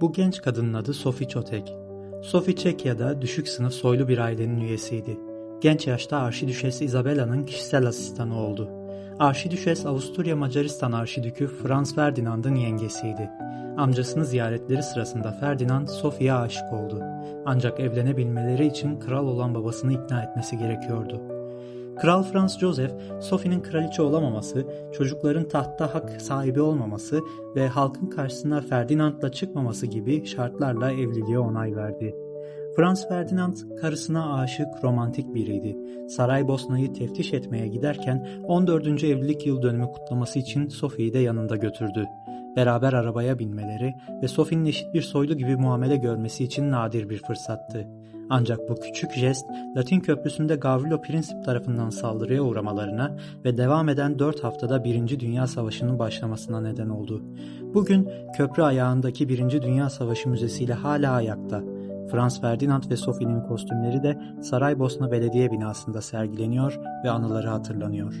Bu genç kadının adı Sophie Chotek. Sophie Çekya'da düşük sınıf soylu bir ailenin üyesiydi. Genç yaşta Arşidüşes Isabella'nın kişisel asistanı oldu. Arşidüşes Avusturya Macaristan Arşidükü Franz Ferdinand'ın yengesiydi. Amcasını ziyaretleri sırasında Ferdinand Sophie'ye aşık oldu. Ancak evlenebilmeleri için kral olan babasını ikna etmesi gerekiyordu. Kral Franz Joseph, Sophie'nin kraliçe olamaması, çocukların tahtta hak sahibi olmaması ve halkın karşısına Ferdinand'la çıkmaması gibi şartlarla evliliğe onay verdi. Franz Ferdinand karısına aşık romantik biriydi. Saraybosna'yı teftiş etmeye giderken 14. evlilik yıl dönümü kutlaması için Sophie'yi de yanında götürdü. Beraber arabaya binmeleri ve Sophie'nin eşit bir soylu gibi muamele görmesi için nadir bir fırsattı. Ancak bu küçük jest Latin köprüsünde Gavrilo Princip tarafından saldırıya uğramalarına ve devam eden 4 haftada 1. Dünya Savaşı'nın başlamasına neden oldu. Bugün köprü ayağındaki 1. Dünya Savaşı Müzesi ile hala ayakta. Franz Ferdinand ve Sophie'nin kostümleri de Saraybosna Belediye binasında sergileniyor ve anıları hatırlanıyor.